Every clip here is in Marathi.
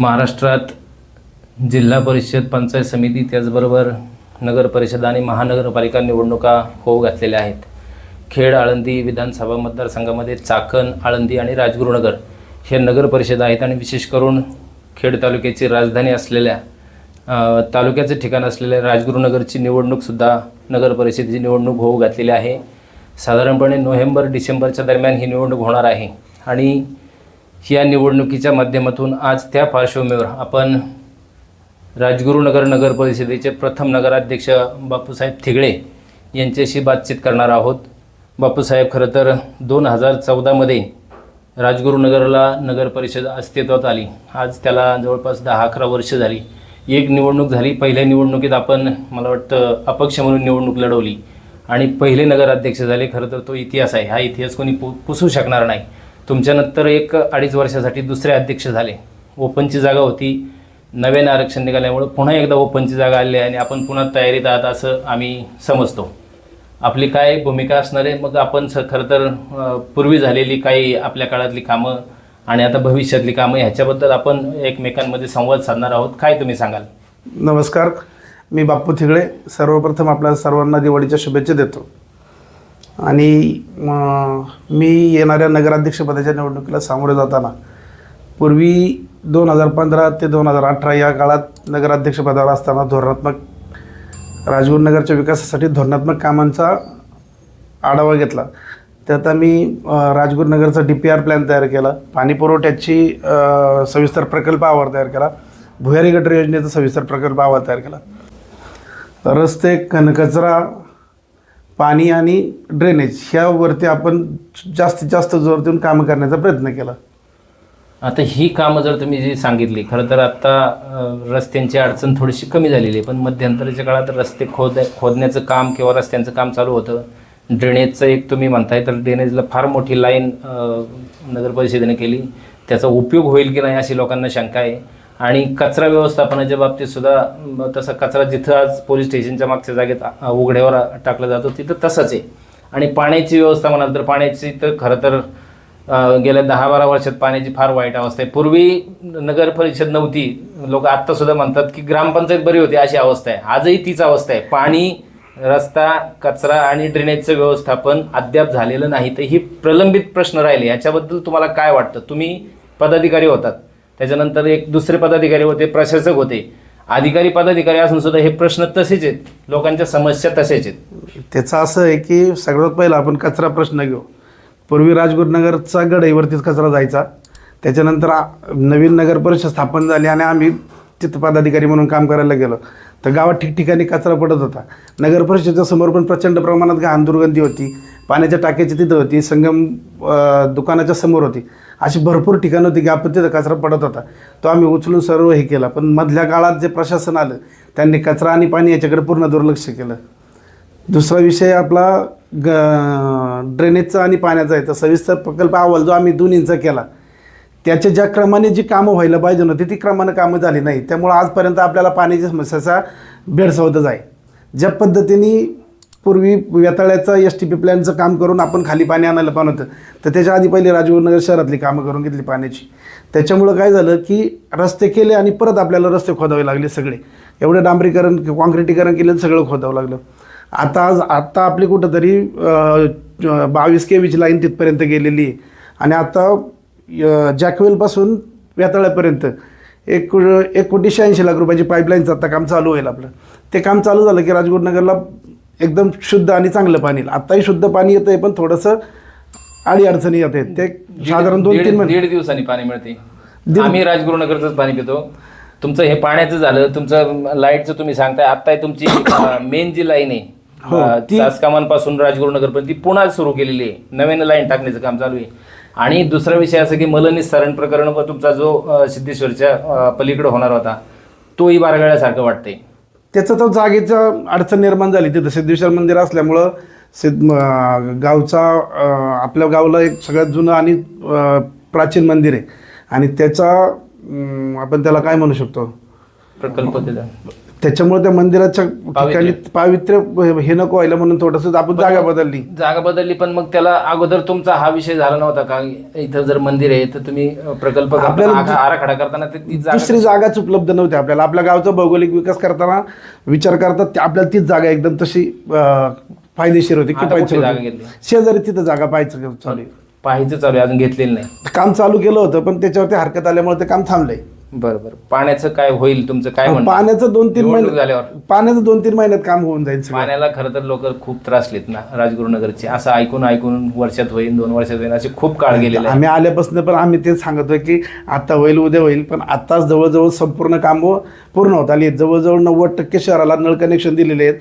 महाराष्ट्रात जिल्हा परिषद पंचायत समिती त्याचबरोबर नगर परिषद आणि महानगरपालिका निवडणुका होऊ घातलेल्या आहेत. खेड आळंदी विधानसभा मतदारसंघामध्ये चाकण आळंदी आणि राजगुरुनगर हे नगर परिषद आहेत आणि विशेष करून खेड तालुक्याची राजधानी असलेल्या तालुक्याचं तालुक्याचे ठिकाण असलेल्या राजगुरुनगरची निवडणूकसुद्धा नगर परिषदेची निवडणूक होऊ घातलेली आहे. साधारणपणे नोव्हेंबर डिसेंबरच्या दरम्यान ही निवडणूक होणार आहे आणि या निवडणुकीच्या माध्यमातून आज त्या पार्श्वभूमीवर आपण राजगुरुनगर नगर परिषदेचे प्रथम नगराध्यक्ष बापूसाहेब थिगळे यांच्याशी बातचीत करणार आहोत. बापूसाहेब खरं तर दोन हजार चौदामध्ये राजगुरुनगरला नगर परिषद अस्तित्वात आली. आज त्याला जवळपास दहा अकरा वर्ष झाली. एक निवडणूक झाली. पहिल्या निवडणुकीत आपण मला वाटतं अपक्ष म्हणून निवडणूक लढवली. आणि पहिले नगराध्यक्ष झाले. खरं तर तो इतिहास आहे. हा इतिहास कोणी पु पुसू शकणार नाही. तुमच्यानंतर एक अडीच वर्षासाठी दुसरे अध्यक्ष झाले. ओपनची जागा होती. नव्याने आरक्षण निघाल्यामुळं पुन्हा एकदा ओपनची जागा आली आहे आणि आपण पुन्हा तयारीत आहात असं आम्ही समजतो. आपली काय भूमिका असणार आहे? मग आपण स खरं तर पूर्वी झालेली काही आपल्या काळातली कामं आणि आता भविष्यातली कामं ह्याच्याबद्दल आपण एकमेकांमध्ये संवाद साधणार आहोत. काय तुम्ही सांगाल? नमस्कार. मी बाप्पू थिगळे. सर्वप्रथम आपल्या सर्वांना दिवाळीच्या शुभेच्छा देतो. आणि मी येणाऱ्या नगराध्यक्षपदाच्या निवडणुकीला सामोरे जाताना पूर्वी दोन हजार पंधरा ते दोन हजार अठरा या काळात नगराध्यक्षपदावर असताना धोरणात्मक राजगुरुनगरच्या विकासासाठी धोरणात्मक कामांचा आढावा घेतला. त्यात आम्ही अं, राजगुरुनगरचा डी पी आर प्लॅन तयार केला पाणी पुरवठ्याची सविस्तर प्रकल्प आवार तयार केला भुयारी गटर योजनेचा सविस्तर प्रकल्प आवार तयार केला. रस्ते कनकचरा पाणी आणि ड्रेनेज ह्यावरती आपण जास्तीत जास्त जोर देऊन कामं करण्याचा प्रयत्न केला. आता ही कामं जर तुम्ही जी सांगितली खरं तर आत्ता रस्त्यांची अडचण थोडीशी कमी झालेली आहे पण मध्यंतराच्या काळात रस्ते खोद खोदण्याचं काम किंवा रस्त्यांचं काम चालू होतं. ड्रेनेजचं एक तुम्ही म्हणताय तर ड्रेनेजला फार मोठी लाईन नगर परिषदेने केली. त्याचा उपयोग होईल की नाही अशी लोकांना शंका आहे. आणि कचरा व्यवस्थापनाच्या बाबतीत सुद्धा तसा कचरा जिथं आज पोलीस स्टेशनच्या मागच्या जागेत उघड्यावर टाकला जातो तिथं तसंच आहे. आणि पाण्याची व्यवस्था म्हणाल तर पाण्याची तर खरं तर गेल्या दहा बारा वर्षात पाण्याची फार वाईट अवस्था आहे. पूर्वी नगर परिषद नव्हती. लोक आत्तासुद्धा म्हणतात की ग्रामपंचायत बरी होती अशी अवस्था आहे. आजही तीच अवस्था आहे. पाणी रस्ता कचरा आणि ड्रेनेजचं व्यवस्थापन अद्याप झालेलं नाही. तर ही प्रलंबित प्रश्न राहिले. याच्याबद्दल तुम्हाला काय वाटतं? तुम्ही पदाधिकारी होतात. त्याच्यानंतर एक दुसरे पदाधिकारी होते प्रशासक होते. अधिकारी पदाधिकारी असून सुद्धा हे प्रश्न तसेच आहेत. लोकांच्या समस्या तसेच आहेत. त्याचं असं आहे की सगळ्यात पहिला आपण कचरा प्रश्न घेऊ. पूर्वी राजगुरुनगरचा गडईवरतीच कचरा जायचा. त्याच्यानंतर नवीन नगर परिषद स्थापन झाली आणि आम्ही तिथं पदाधिकारी म्हणून काम करायला गेलो. तर गावात ठिकठिकाणी कचरा पडत होता. नगर परिषदेच्या समोर पण प्रचंड प्रमाणात घाण दुर्गंधी होती. पाण्याच्या टाक्याची तिथं होती. संगम दुकानाच्या समोर होती. अशी भरपूर ठिकाणं होती की आपण तिथं कचरा पडत होता. तो आम्ही उचलून सर्व हे केला. पण मधल्या काळात जे प्रशासन आलं त्यांनी कचरा आणि पाणी याच्याकडे पूर्ण दुर्लक्ष केलं. दुसरा विषय आपला ग ड्रेनेजचा आणि पाण्याचा आहे. तर सविस्तर प्रकल्प अहवाल जो आम्ही दोन्हींचा केला त्याच्या ज्या क्रमाने जी कामं व्हायला पाहिजे नव्हती ती क्रमानं कामं झाली नाही. त्यामुळं आजपर्यंत आपल्याला पाण्याच्या समस्याचा भेडसावतच आहे. ज्या पद्धतीने पूर्वी वेताळ्याचं एस टी पी प्लॅनचं काम करून आपण खाली पाणी आणायला पाहिजे होतं तर त्याच्या आधी पहिले नगर शहरातली कामं करून घेतली पाण्याची. त्याच्यामुळं काय झालं की रस्ते केले आणि परत आपल्याला रस्ते खोदावे लागले सगळे. एवढं डांबरीकरण कॉन्क्रिटीकरण केलं सगळं खोदावं लागलं. आता आज आत्ता आपली कुठंतरी बावीस के वीची लाईन तिथपर्यंत गेलेली आहे. आणि आता जॅकवेलपासून वेताळ्यापर्यंत एक एक कोटी शहाऐंशी लाख रुपयाची पाईपलाईनचं आता काम चालू होईल आपलं. ते काम चालू झालं की राजगुरुनगरला एकदम शुद्ध आणि चांगलं पाणी येईल. आत्ताही शुद्ध पाणी येतं आहे पण थोडंसं अडी अडचणी येत ते साधारण दोन तीन महिने दीड दिवसांनी पाणी मिळते. आम्ही राजगुरुनगरचंच पाणी पितो. तुमचं हे पाण्याचं झालं तुमचं लाईटचं तुम्ही सांगताय आता तुमची मेन जी लाईन आहे हो, ती- राजगुरुनगरपर्यंत ती पुन्हा सुरू केलेली आहे. नव्यानं लाईन टाकण्याचं काम चालू आहे. आणि दुसरा विषय असं की मलनिस्सारण प्रकरण व तुमचा जो सिद्धेश्वरच्या पलीकडे होणार होता तोही बारगळ्यासारखं वाटतंय. त्याचं तर जागेचं अडचण निर्माण झाली. तिथं सिद्धेश्वर मंदिर असल्यामुळं सिद्ध गावचा आपल्या गावाला एक सगळ्यात जुनं आणि प्राचीन मंदिर आहे. आणि त्याचा आपण त्याला काय म्हणू शकतो? प्रकल्प त्याच्यामुळे त्या मंदिराच्या ठिकाणी पावित्र्य हे नको व्हायला म्हणून थोडस आपण जागा बदलली. जागा बदलली पण मग त्याला अगोदर तुमचा हा विषय झाला नव्हता का? इथं जर मंदिर आहे तर तुम्ही प्रकल्प आराखडा करताना दुसरी जागाच उपलब्ध नव्हती आपल्याला. आपल्या गावचा भौगोलिक विकास करताना विचार करतात ते आपल्याला तीच जागा एकदम तशी फायदेशीर होती? शेजारी तिथं जागा पाहायचं चालू. आहे. पाहायचं चालू आहे अजून घेतलेलं नाही. काम चालू केलं होतं पण त्याच्यावरती हरकत आल्यामुळे ते काम थांबलंय. बरं बरं. पाण्याचं काय होईल तुमचं काय म्हणणं? पाण्याचं दोन तीन निवडणूक महिने झाल्यावर. पाण्याचं दोन तीन महिन्यात काम होऊन जाईल सगळं. पाण्याला खरं तर लोक खूप त्रासलेत ना राजगुरुनगरचे. असं ऐकून ऐकून वर्षात होईल दोन वर्षात होईल असे खूप काळ गेलेले आहे आम्ही आल्यापासून पण आम्ही तेच सांगतोय की आता होईल उद्या होईल पण आताच जवळजवळ संपूर्ण कामं पूर्ण होत आली आहेत. जवळजवळ नव्वद टक्के शहराला नळ कनेक्शन दिलेले आहेत.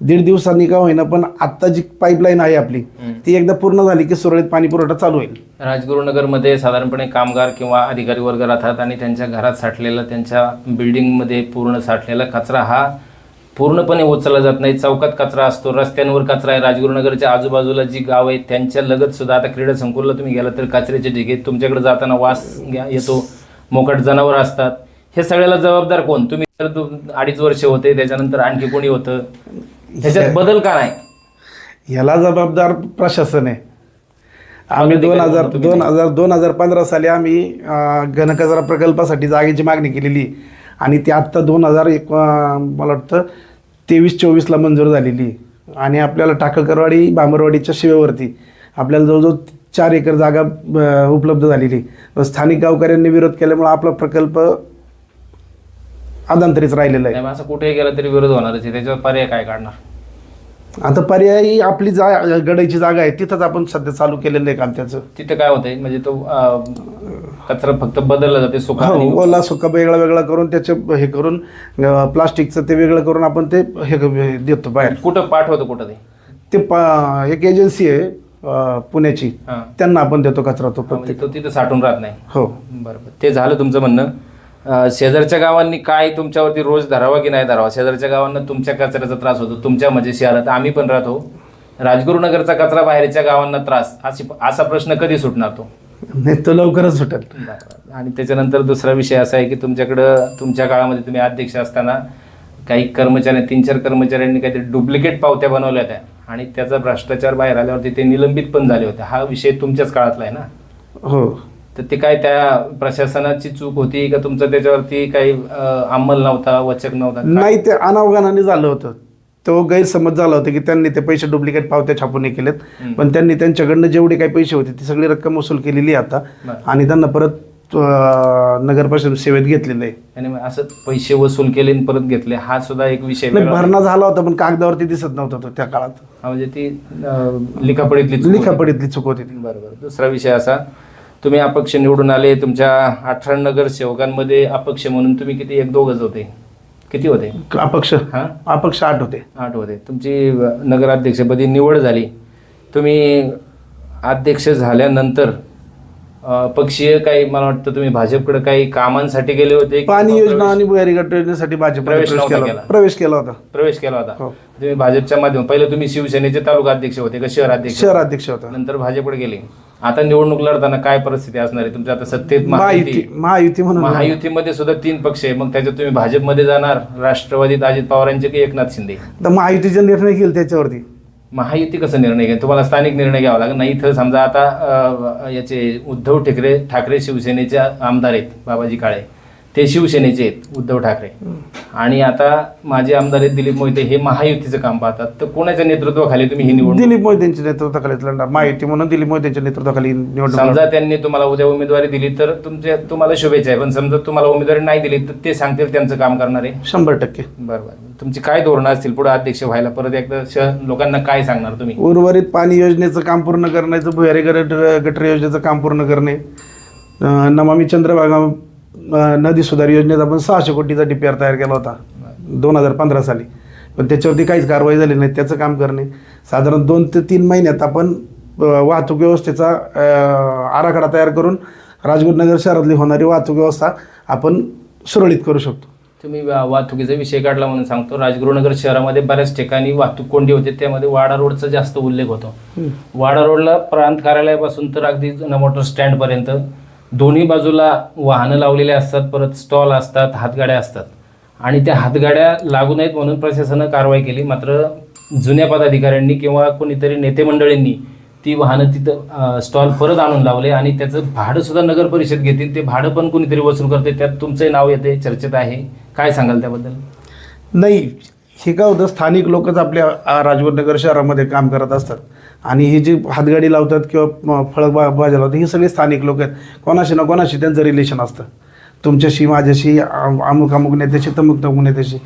दीड दिवसांनी का होईना पण आत्ता जी पाईपलाईन आहे आपली ती एकदा पूर्ण झाली की सुरळीत पाणी पुरवठा चालू होईल. राजगुरुनगरमध्ये साधारणपणे कामगार किंवा अधिकारी वर्ग राहतात आणि त्यांच्या घरात साठलेला त्यांच्या बिल्डिंगमध्ये पूर्ण साठलेला कचरा हा पूर्णपणे उचलला जात नाही. चौकात कचरा असतो रस्त्यांवर कचरा आहे. राजगुरुनगरच्या आजूबाजूला जी गाव आहेत त्यांच्या लगत सुद्धा आता क्रीडा संकुलला तुम्ही गेला तर कचऱ्याचे ढिगे तुमच्याकडे जाताना वास येतो. मोकट जनावर असतात. हे सगळ्याला जबाबदार कोण? तुम्ही तर अडीच वर्ष होते त्याच्यानंतर आणखी कोणी होतं? ह्याच्यात बदल का नाही? ह्याला जबाबदार प्रशासन आहे. आम्ही दोन हजार दोन हजार दोन हजार पंधरा साली आम्ही घनकचरा प्रकल्पासाठी जागेची मागणी केलेली. आणि ती आत्ता दोन हजार एक मला वाटतं तेवीस चोवीसला मंजूर झालेली. आणि आपल्याला टाकळकरवाडी बांबरवाडीच्या शिवेवरती आपल्याला जवळजवळ चार एकर जागा उपलब्ध झालेली. स्थानिक गावकऱ्यांनी विरोध केल्यामुळे आपला प्रकल्प अदांतरीच राहिलेला आहे. नाही, मग असं कुठेही गेला तरी विरोध होणारच आहे. त्याच्यावर पर्याय काय काढणार? आता पर्यायी आपली जा गडायची जागा आहे तिथंच आपण सध्या चालू केलेलं आहे काम त्याचं तिथे काय होतंय? म्हणजे तो अं, कचरा फक्त बदलला जाते सुका हो ओला सुका वेगळा वेगळा करून त्याचे हे करून अं, प्लास्टिकचं ते वेगळं करून आपण ते हे हे देतो बाहेर. कुठं पाठवतो कुठं ते? ते पा एक एजन्सी आहे अं, पुण्याची. हा. त्यांना आपण देतो कचरा तो म्हणजे तो तिथं साठून राहत नाही. हो. बरोबर ते झालं तुमचं म्हणणं. शेजारच्या गावांनी काय तुमच्यावरती रोज धरावा की नाही धरावा? शेजारच्या गावांना तुमच्या कचऱ्याचा त्रास होतो तुमच्या म्हणजे शहरात आम्ही पण राहतो. राजगुरुनगरचा कचरा बाहेरच्या गावांना त्रास अशी असा प्रश्न कधी सुटणार तो? नाही तो लवकरच सुटेल. आणि त्याच्यानंतर दुसरा विषय असा आहे की तुमच्याकडं तुमच्या काळामध्ये तुम्ही अध्यक्ष असताना काही कर्मचारी तीन चार कर्मचाऱ्यांनी काहीतरी डुप्लिकेट पावत्या बनवल्या होत्या. आणि त्याचा भ्रष्टाचार बाहेर आल्यावरती ते निलंबित पण झाले होते. हा विषय तुमच्याच काळातला आहे ना? हो. तर ते काय त्या प्रशासनाची चूक होती का तुमचं त्याच्यावरती काही अंमल नव्हता वचक नव्हता? नाही ते अनावगानाने झालं होतं. तो गैरसमज झाला होता की त्यांनी ते पैसे डुप्लिकेट पावत्या छापून केलेत. पण त्यांनी त्यांच्याकडनं जेवढे काही पैसे होते ती सगळी रक्कम वसूल केलेली आता. आणि त्यांना परत नगर परिषद सेवेत घेतलेलं आहे. आणि असं पैसे वसूल केले आणि परत घेतले हा सुद्धा एक विषय. भरणा झाला होता पण कागदावरती दिसत नव्हता तो त्या काळात. म्हणजे ती लिखापडीतली. लिखापडीतली चूक होती ती. बरोबर दुसरा विषय असा तुम्ही अपक्ष निवडून आले तुमच्या अठरा नगर सेवकांमध्ये अपक्ष म्हणून तुम्ही किती एक दोघच होते? किती होते? अपक्ष. हा? अपक्ष आठ होते. आठ होते. तुमची नगराध्यक्षपदी निवड झाली. तुम्ही अध्यक्ष झाल्यानंतर पक्षीय काही मला वाटतं तुम्ही भाजपकडे काही कामांसाठी गेले होते पाणी योजना आणि भुयारी गट योजनेसाठी भाजप प्रवेश केला. प्रवेश केला होता. प्रवेश केला होता. हो. तुम्ही भाजपच्या माध्यम पहिले तुम्ही शिवसेनेचे तालुका अध्यक्ष होते का? शहर अध्यक्ष शहराध्यक्ष होता. नंतर भाजपकडे गेले. आता निवडणूक लढताना काय परिस्थिती असणार आहे? तुमच्या आता सत्तेत महायुती महायुती महायुती म्हणून. महायुतीमध्ये सुद्धा तीन पक्ष आहे मग त्याच्यात तुम्ही भाजपमध्ये जाणार राष्ट्रवादीत अजित पवारांचे की एकनाथ शिंदे. तर महायुतीचे निर्णय घेईल त्याच्यावरती. महायुती कसं निर्णय घेईल? तुम्हाला स्थानिक निर्णय घ्यावा लागेल. नाही इथं समजा आता अं, याचे उद्धव ठाकरे ठाकरे शिवसेनेचे आमदार आहेत बाबाजी काळे. ते शिवसेनेचे आहेत उद्धव ठाकरे. आणि आता माझे आमदार आहेत दिलीप मोहिते हे महायुतीचं काम पाहतात. तर कोणाच्या नेतृत्वाखाली तुम्ही ही निवडणूक दिलीप मोदींच्या नेतृत्वाखाली लढणार. महायुती म्हणून दिलीप मोदींच्या नेतृत्वाखाली निवडणूक समजा त्यांनी तुम्हाला उद्या उमेदवारी दिली तर तुमच्या तुम्हाला शुभेच्छा आहे. पण समजा तुम्हाला उमेदवारी नाही दिली तर ते सांगतील त्यांचं काम करणार. आहे. शंभर टक्के. बरोबर. तुमची काय धोरणं असतील पुढे अध्यक्ष व्हायला? परत एकदा श- लोकांना काय सांगणार तुम्ही? उर्वरित पाणी योजनेचं काम पूर्ण करण्याचं भुयारी गट गटर योजनेचं काम पूर्ण करणे अं, नमामी चंद्रभागा नदी सुधार योजनेत आपण सहाशे कोटीचा डी पी आर तयार केला होता. दोन हजार पंधरा साली. पण त्याच्यावरती काहीच कारवाई झाली नाही. त्याचं काम करणे. साधारण दोन ते तीन महिन्यात आपण वाहतूक व्यवस्थेचा आराखडा तयार करून राजगुरुनगर शहरातली होणारी वाहतूक व्यवस्था आपण सुरळीत करू शकतो. तुम्ही वाहतुकीचा विषय काढला म्हणून सांगतो. राजगुरुनगर शहरामध्ये बऱ्याच ठिकाणी वाहतूक कोंडी होते. त्यामध्ये वाडा रोडचा जास्त उल्लेख होतो. वाडा रोडला प्रांत कार्यालयापासून तर अगदी मोटर स्टँडपर्यंत दोन्ही बाजूला वाहनं लावलेले असतात परत स्टॉल असतात हातगाड्या असतात. आणि त्या हातगाड्या लागू नयेत म्हणून प्रशासनानं कारवाई केली. मात्र जुन्या पदाधिकाऱ्यांनी किंवा कोणीतरी नेते मंडळींनी ती वाहनं तिथं स्टॉल परत आणून लावले आणि त्याचं भाडंसुद्धा नगर परिषद घेतील. ते भाडं पण कोणीतरी वसूल करते. त्यात तुमचंही नाव येते चर्चेत आहे. काय सांगाल त्याबद्दल? नाही हे काय होतं स्थानिक लोकच आपल्या आ, नगर शहरामध्ये काम करत असतात. आणि हे जी हातगाडी लावतात किंवा फळ फळं बा भाज्या लावतात हे सगळे स्थानिक लोक आहेत. कोणाशी ना कोणाशी त्यांचं रिलेशन असतं. तुमच्याशी माझ्याशी अमुक अमुक नेत्याशी तमुक तमुक नेत्याशी.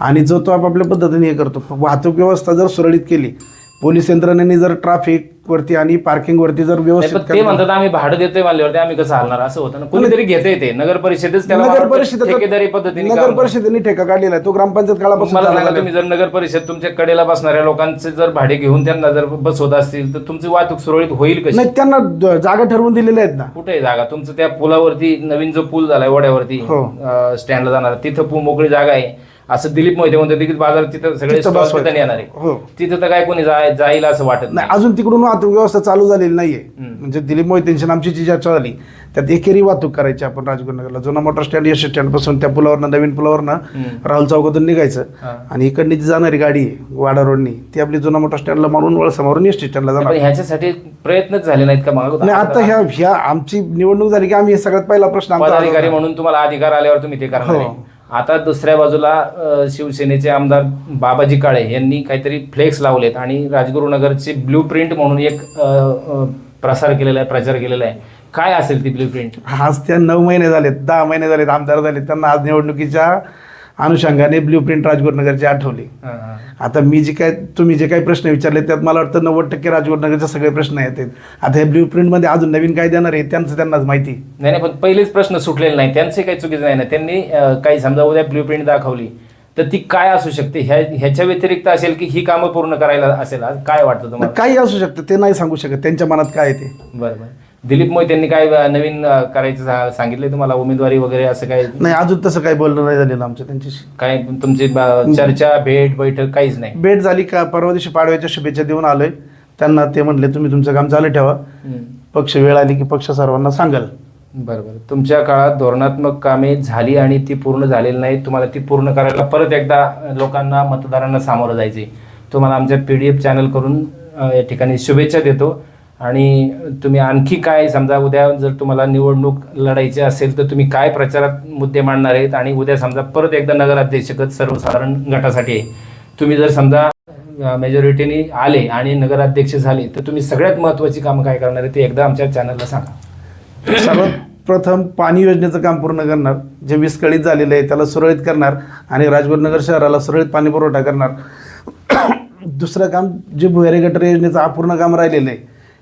आणि जो तो आपापल्या पद्धतीने हे करतो. वाहतूक व्यवस्था जर सुरळीत केली पोलीस यंत्रणेने जर ट्रॅफिक वरती आणि पार्किंग वरती जर नाही, व्यवस्थित पण ते म्हणतात आम्ही भाडं देतोय म्हणल्यावरती आम्ही कसं हलणार? असं होतं. ना कोणीतरी घेते ते. नगर परिषदेच त्याला नगर परिषदेचा- ठेकेदारी पद्धतीने नगर काम. परिषदेने ठेका काढलेला आहे. तो ग्रामपंचायत काळापासून मला सांगा तुम्ही जर नगर परिषद तुमच्या कडेला बसणाऱ्या लोकांचे जर भाडे घेऊन त्यांना जर बसवत असतील तर तुमची वाहतूक सुरळीत होईल. कशी? नाही त्यांना द- जागा ठरवून दिलेल्या आहेत ना. कुठे आहे जागा? तुमचं त्या पुलावरती नवीन जो पूल झालाय वड्यावरती हो. अं, स्टँडला जाणार तिथं पू मोकळी जागा आहे. असं दिलीप मोहिते म्हणतो की बाजार तिथं सगळे तिथं stall बसवायचं. तिथं येणार आहे हो तिथं तर काय कोणी जाय- जाईल असं वाटत नाही नाही अजून तिकडून वाहतूक व्यवस्था चालू झालेली नाहीये हम्म. म्हणजे दिलीप मोहितेंशी आमची जी चर्चा झाली त्यात एकेरी वाहतूक करायची आपण राजगुरुनगरला जुना मोटर स्टँड यश स्टँडपासून त्या पुलावरनं नवीन पुलावरनं हम्म. राहुल चौकातून निघायचं हा. आणि इकडनी जी जाणारी गाडी आहे वाडा रोडनी ती आपली जुना मोटर स्टँडला मारून वळसा मारून एस स्टँडला पण जाणार ह्याच्यासाठी प्रयत्नच झाले नाहीत का मग नाही आता ह्या ह्या आमची निवडणूक झाली की आम्ही हे सगळ्यात पहिला प्रश्न आमचा पदाधिकारी. म्हणून तुम्हाला अधिकार आल्यावर तुम्ही ते करणार आहे. आता दुसऱ्या बाजूला शिवसेनेचे आमदार बाबाजी काळे यांनी काहीतरी फ्लेक्स लावलेत आणि राजगुरुनगरचे ब्ल्यू प्रिंट म्हणून एक प्रसार केलेला आहे प्रचार केलेला आहे. काय असेल ती ब्ल्यू प्रिंट आज त्या नऊ महिने झालेत दहा महिने झालेत आमदार झालेत त्यांना आज निवडणुकीच्या अनुषंगाने ब्ल्यू प्रिंट राजगुरुनगरची आठवली. आता मी जे काय तुम्ही जे काही प्रश्न विचारले त्यात मला वाटतं नव्वद टक्के राजगुरुनगरचे सगळे प्रश्न येतात आता हे ब्ल्यू प्रिंटमध्ये अजून नवीन काय देणार आहे त्यांचं त्यांनाच माहिती. नाही नाही पण पहिलेच प्रश्न सुटलेले नाही त्यांचे काही चुकीचं नाही ना. त्यांनी काही समजा उद्या ब्ल्यू प्रिंट दाखवली तर ती काय असू शकते? ह्या ह्याच्या व्यतिरिक्त असेल की ही कामं पूर्ण करायला असेल? काय वाटतं तुम्हाला? काही असू शकतं. ते नाही सांगू शकत. त्यांच्या मनात काय ते? बरं बरं. दिलीप मोहित यांनी काय नवीन करायचं सा- सांगितलंय तुम्हाला? उमेदवारी वगैरे असं काय? नाही अजून तसं काही बोलणं नाही झालेलं आमचं त्यांच्याशी. काय तुमची चर्चा भेट बैठक काहीच नाही? भेट झाली का परवा दिवशी पाडव्याच्या शुभेच्छा देऊन आलोय. त्यांना ते म्हणले तुम्ही तुमचं काम चालू ठेवा. पक्ष वेळ आली की पक्ष सर्वांना सांगाल. बरं बरं तुमच्या काळात धोरणात्मक कामे झाली आणि ती पूर्ण झालेली नाही तुम्हाला ती पूर्ण करायला परत एकदा लोकांना मतदारांना सामोरं जायचे तुम्हाला आमच्या पी डी एफ चॅनल करून अ, या ठिकाणी शुभेच्छा देतो. आणि तुम्ही आणखी काय समजा उद्या जर तुम्हाला निवडणूक लढायची असेल तर तुम्ही काय प्रचारात मुद्दे मांडणार आहेत? आणि उद्या समजा परत एकदा नगराध्यक्षकच सर्वसाधारण गटासाठी आहे तुम्ही जर समजा मेजॉरिटीने आले आणि नगराध्यक्ष झाले तर तुम्ही सगळ्यात महत्त्वाची कामं काय करणार आहे ते एकदा आमच्या चॅनलला सांगा. सर्वात प्रथम पाणी योजनेचं काम पूर्ण करणार जे विस्कळीत झालेलं आहे त्याला सुरळीत करणार आणि राजगुरुनगर शहराला सुरळीत पाणी पुरवठा करणार. दुसरं काम जे भुयारी गटर योजनेचं अपूर्ण काम राहिलेलं आहे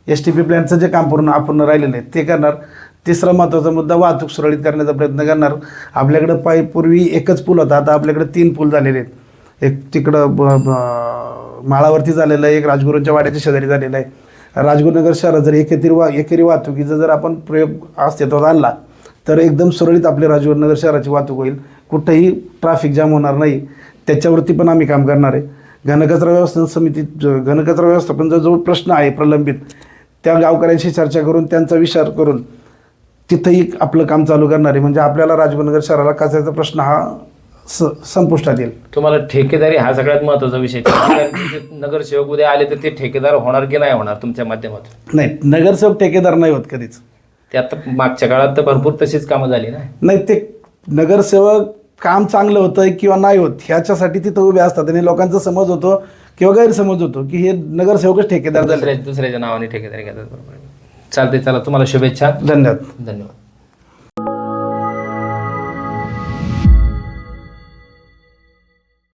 एस टी पी प्लॅनचं जे काम पूर्ण अपूर्ण राहिलेलं आहे ते करणार. तिसरा महत्त्वाचा मुद्दा वाहतूक सुरळीत करण्याचा प्रयत्न करणार. आपल्याकडं पाय पूर्वी एकच पूल होता आता आपल्याकडे तीन पूल झालेले आहेत. एक तिकडं ब- ब- माळावरती झालेलं आहे एक राजगुरूंच्या वाड्याच्या शेजारी झालेलं आहे. राजगुरुनगर शहरात जर एकेरी वा एकेरी वाहतुकीचा जर आपण प्रयोग अस्तित्वात आणला तर एकदम सुरळीत आपले राजगुरुनगर शहराची वाहतूक होईल. कुठंही ट्रॅफिक जाम होणार नाही. त्याच्यावरती पण आम्ही काम करणार आहे. घनकचरा व्यवस्थापन समिती ज- घनकचरा व्यवस्थापनचा जो प्रश्न आहे प्रलंबित त्या गावकऱ्यांशी चर्चा करून त्यांचा विचार करून तिथंही आपलं काम चालू करणार. आहे म्हणजे आपल्याला राजगुरुनगर शहराला कचऱ्याचा प्रश्न हा स संपुष्टात येईल. तुम्हाला ठेकेदारी हा सगळ्यात महत्त्वाचा विषय. नगरसेवक उद्या आले तर ते ठेकेदार होणार की नाही होणार तुमच्या माध्यमातून? नाही नगरसेवक ठेकेदार नाही होत कधीच. ते आता मागच्या काळात तर भरपूर तशीच कामं झाली ना. नाही ते नगरसेवक काम चांगलं होतं किंवा नाही होत ह्याच्यासाठी तिथं उभे असतात आणि लोकांचा समज होतो किंवा गैरसमज होतो की हे नगरसेवकच ठेकेदार झाले. दुसऱ्या दुसऱ्याच्या नावाने ठेकेदारी घेतात. बरोबर. चालते चला तुम्हाला शुभेच्छा. धन्यवाद. धन्यवाद.